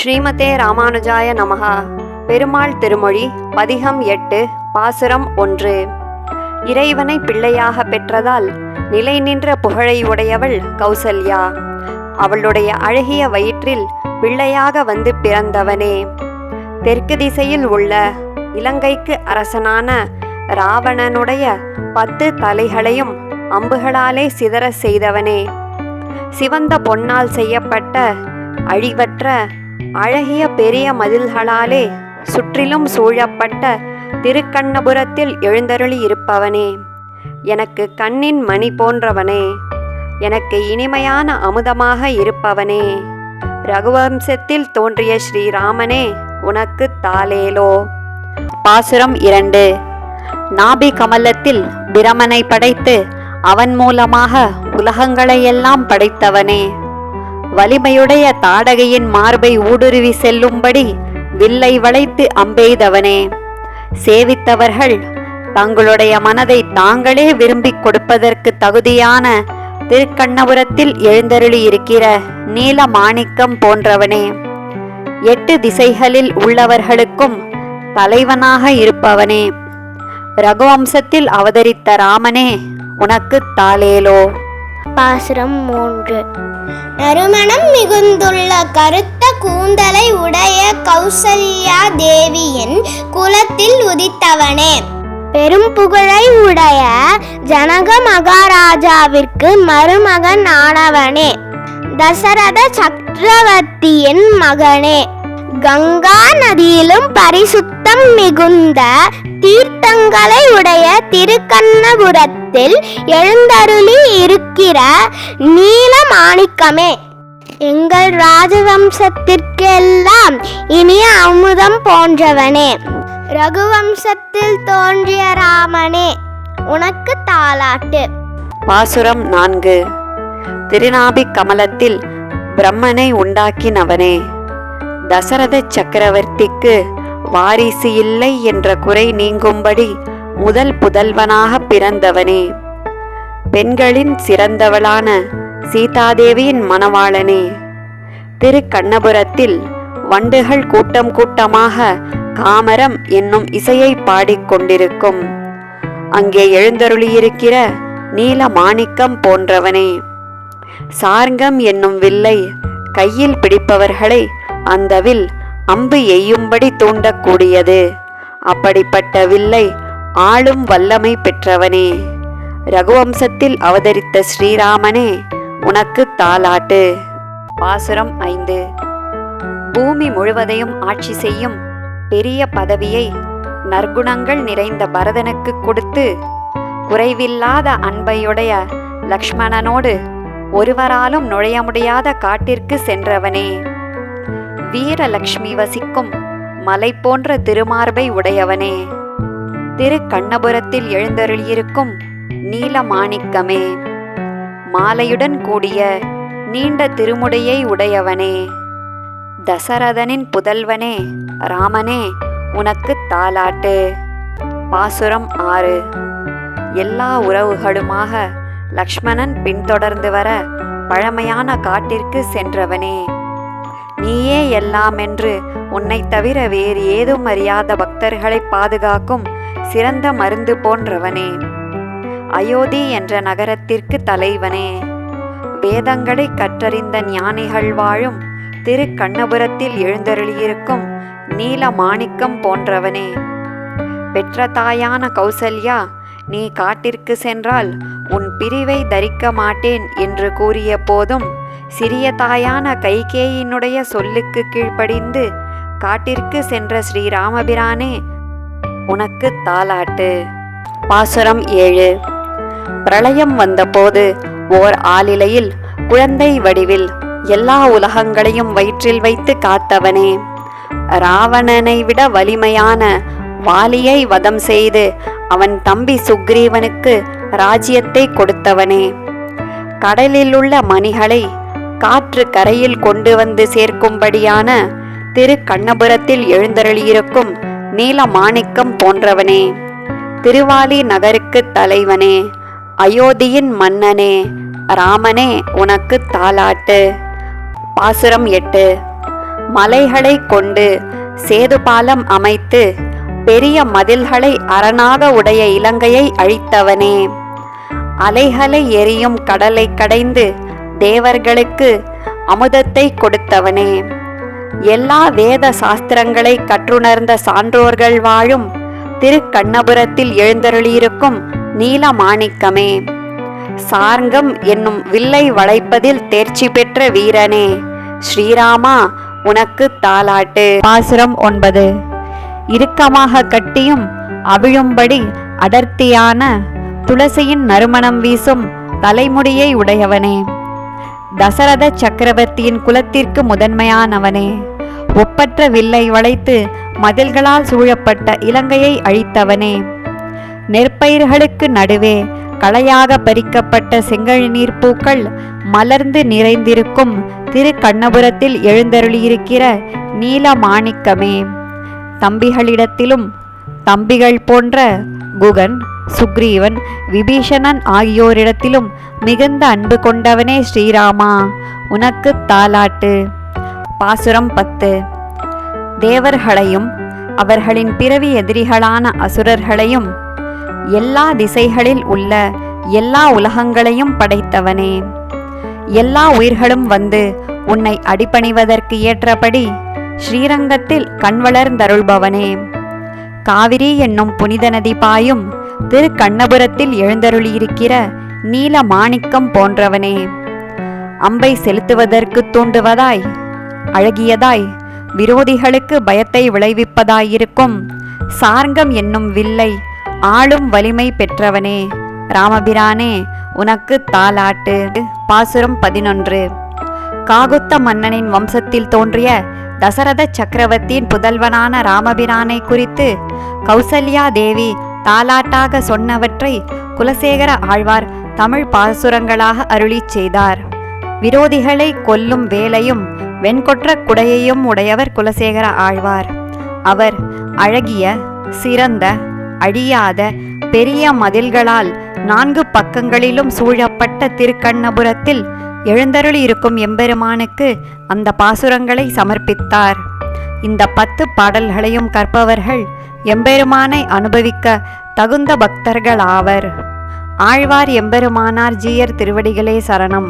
ஸ்ரீமதே ராமானுஜாய நமகா பெருமாள் திருமொழி பதிகம் எட்டு பாசுரம் ஒன்று. இறைவனை பிள்ளையாக பெற்றதால் நிலை நின்ற புகழை உடையவள் கௌசல்யா. அவளுடைய அழகிய வயிற்றில் பிள்ளையாக வந்து பிறந்தவனே. தெற்கு திசையில் உள்ள இலங்கைக்கு அரசனான ராவணனுடைய பத்து தலைகளையும் அம்புகளாலே சிதற செய்தவனே. சிவந்த பொன்னால் செய்யப்பட்ட அழிவற்ற அழகிய பெரிய மதில்களாலே சுற்றிலும் சூழப்பட்ட திருக்கண்ணபுரத்தில் எழுந்தருளி இருப்பவனே. எனக்கு கண்ணின் மணி போன்றவனே. எனக்கு இனிமையான அமுதமாக இருப்பவனே. ரகுவம்சத்தில் தோன்றிய ஸ்ரீராமனே உனக்கு தாலேலோ பாசுரம் இரண்டு. நாபி கமலத்தில் பிரமனை படைத்து அவன் மூலமாக உலகங்களையெல்லாம் படைத்தவனே. வலிமையுடைய தாடகையின் மார்பை ஊடுருவி செல்லும்படி வில்லை வளைத்து அம்பெய்தவனே. சேவித்தவர்கள் தங்களுடைய மனதை தாங்களே விரும்பிக் கொடுப்பதற்கு தகுதியான திருக்கண்ணபுரத்தில் எழுந்தருளி இருக்கிற நீல மாணிக்கம் போன்றவனே. எட்டு திசைகளில் உள்ளவர்களுக்கும் தலைவனாக இருப்பவனே. ரகுவம்சத்தில் அவதரித்த ராமனே உனக்கு தாலேலோ பாசுரம் மூன்று. நறுமணம் மிகுந்துள்ள கருத்த கூந்தலை உடைய கௌசல்யா தேவியின் குலத்தில் உதித்தவனே. பெரும் புகழை உடைய ஜனக மகாராஜாவிற்கு மருமகன் ஆனவனே. தசரத சக்கரவர்த்தியின் மகனே. கங்கா நதியிலும் பரிசுத்தம் மிகுந்த தீர்த்தங்களை உடைய திருக்கண்ணபுரத்தில் எழுந்தருளி இருக்கிற நீல மாணிக்கமே எங்கள் ராஜவம்சத்திற்கெல்லாம் இனிய அமுதம் போன்றவனே. ரகுவம்சத்தில் தோன்றிய ராமனே உனக்கு தாலாட்டு பாசுரம் நான்கு. திருநாபி கமலத்தில் பிரம்மனை உண்டாக்கினவனே. தசரத சக்கரவர்த்திக்கு வாரிசு இல்லை என்ற குறை நீங்கும்படி முதல் புதல்வனாக பிறந்தவனே. பெண்களின் சிறந்தவளான சீதாதேவியின் மணவாளனே. திருக்கண்ணபுரத்தில் வண்டுகள் கூட்டம் கூட்டமாக காமரம் என்னும் இசையை பாடிக்கொண்டிருக்கும் அங்கே எழுந்தருளியிருக்கிற நீல மாணிக்கம் போன்றவனே. சார்கம் என்னும் வில்லை கையில் பிடிப்பவர்களை அந்த வில் அம்பு எய்யும்படி தூண்டக்கூடியது. அப்படிப்பட்ட வில்லை ஆளும் வல்லமை பெற்றவனே. ரகுவம்சத்தில் அவதரித்த ஸ்ரீராமனே உனக்கு தாலாட்டு பாசுரம் ஐந்து. பூமி முழுவதையும் ஆட்சி செய்யும் பெரிய பதவியை நற்குணங்கள் நிறைந்த பரதனுக்கு கொடுத்து குறைவில்லாத அன்பையுடைய லக்ஷ்மணனோடு ஒருவராலும் நுழைய முடியாத காட்டிற்கு சென்றவனே. வீரலக்ஷ்மி வசிக்கும் மலை போன்ற திருமார்பை உடையவனே. திரு கண்ணபுரத்தில் எழுந்தருளியிருக்கும் நீலமாணிக்கமே. மாலையுடன் கூடிய நீண்ட திருமுடையை உடையவனே. தசரதனின் புதல்வனே ராமனே உனக்கு தாலாட்டு. பாசுரம் ஆறு. எல்லா உறவுகளுமாக லக்ஷ்மணன் பின்தொடர்ந்து வர பழமையான காட்டிற்கு சென்றவனே. நீயே எல்லாம் என்று உன்னைத் தவிர வேறு ஏதும் அறியாத பக்தர்களை பாதுகாக்கும் சிறந்த மருந்து போன்றவனே. அயோத்தி என்ற நகரத்திற்கு தலைவனே. வேதங்களை கற்றறிந்த ஞானிகள் வாழும் திரு கண்ணபுரத்தில் எழுந்தருளியிருக்கும் நீல மாணிக்கம் போன்றவனே. பெற்ற தாயான கௌசல்யா நீ காட்டிற்கு சென்றால் உன் பிரிவை தரிக்க மாட்டேன் என்று கூறிய போதும் சிறிய தாயான கைகேயினுடைய சொல்லுக்கு கீழ்ப்படிந்து காட்டிற்கு சென்ற ஸ்ரீராமபிரானே உனக்கு தாலாட்டு பாசுரம் ஏழு. பிரளயம் வந்தபோது ஓர் ஆளிலையில் குழந்தை வடிவில் எல்லா உலகங்களையும் வயிற்றில் வைத்து காத்தவனே. ராவணனை விட வலிமையான வாலியை வதம் செய்து அவன் தம்பி சுக்ரீவனுக்கு ராஜ்யத்தை கொடுத்தவனே. கடலில் உள்ள மணிகளை காற்று கரையில் கொண்டு வந்து சேர்க்கும்படியான திரு கண்ணபுரத்தில் எழுந்தருளியிருக்கும் நீல மாணிக்கம் போன்றவனே. திருவாலி நகருக்கு தலைவனே. அயோத்தியின் மன்னனே. ராமனே உனக்கு தாலாட்டு பாசுரம் எட்டு. மலைகளை கொண்டு சேது பாலம் அமைத்து பெரிய மதில்களை அரணாக உடைய இலங்கையை அழித்தவனே. அலைகளை எரியும் கடலை கடைந்து தேவர்களுக்கு அமுதத்தை கொடுத்தவனே. எல்லா வேத சாஸ்திரங்களை கற்றுணர்ந்த சான்றோர்கள் வாழும் திருக்கண்ணபுரத்தில் எழுந்தருளியிருக்கும் நீலமாணிக்கமே. சார்ங்கம் என்னும் வில்லை வளைப்பதில் தேர்ச்சி பெற்ற வீரனே. ஸ்ரீராமா உனக்கு தாலாட்டு பாசுரம் ஒன்பது. இறுக்கமாக கட்டியும் அவிழும்படி அடர்த்தியான துளசியின் நறுமணம் வீசும் தலைமுடியை உடையவனே. தசரத சக்கரவர்த்தியின் குலத்திற்கு முதன்மையானவனே. ஒப்பற்ற வில்லை வளைத்து மதில்களால் சூழப்பட்ட இலங்கையை அழித்தவனே. நெற்பயிர்களுக்கு நடுவே களையாக பறிக்கப்பட்ட செங்கழிநீர் நீர்ப்பூக்கள் மலர்ந்து நிறைந்திருக்கும் திரு கண்ணபுரத்தில் எழுந்தருளியிருக்கிற நீல மாணிக்கமே தம்பிகளிடத்திலும் தம்பிகள் போன்ற குகன் சுக்ரீவன் விபீஷணன் ஆகியோரிடத்திலும் மிகுந்த அன்பு கொண்டவனே ஸ்ரீராமா. உனக்கு தாலாட்டு. பாசுரம் பத்து. தேவர்களையும் அவர்களின் பிறவி எதிரிகளான அசுரர்களையும் எல்லா திசைகளில் உள்ள எல்லா உலகங்களையும் படைத்தவனே. எல்லா உயிர்களும் வந்து உன்னை அடிபணிவதற்கு ஏற்றபடி ஸ்ரீரங்கத்தில் கண்வளர்ந்தருள்பவனே காவிரி என்னும் புனித நதி பாயும் திரு கண்ணபுரத்தில் எழுந்தருளியிருக்கிற நீல மாணிக்கம் போன்றவனே. அம்பை செலுத்துவதற்கு தூண்டுவதாய் அழகியதாய் விரோதிகளுக்கு பயத்தை விளைவிப்பதாயிருக்கும் சார்ங்கம் என்னும் வில்லை ஆளும் வலிமை பெற்றவனே. ராமபிரானே உனக்கு தாலாட்டு பாசுரம் பதினொன்று. காகுத்த மன்னனின் வம்சத்தில் தோன்றிய தசரத சக்கரவர்த்தியின் புதல்வனான ராமபிரானை குறித்து கௌசல்யா தேவி தாலாட்டாக சொன்னவற்றை குலசேகர ஆழ்வார் தமிழ் பாசுரங்களாக அருளிச் செய்தார். விரோதிகளை கொல்லும் வேலையும் வெண்கொற்ற குடையையும் உடையவர் குலசேகர ஆழ்வார். அவர் அழகிய சிறந்த அழியாத பெரிய மதில்களால் நான்கு பக்கங்களிலும் சூழப்பட்ட திருக்கண்ணபுரத்தில் எழுந்தருள் இருக்கும் எம்பெருமானுக்கு அந்த பாசுரங்களை சமர்ப்பித்தார். இந்த பத்து பாடல்களையும் கற்பவர்கள் எம்பெருமானை அனுபவிக்க தகுந்த பக்தர்கள் ஆவர் ஆழ்வார் எம்பெருமானார் ஜீயர் திருவடிகளே சரணம்.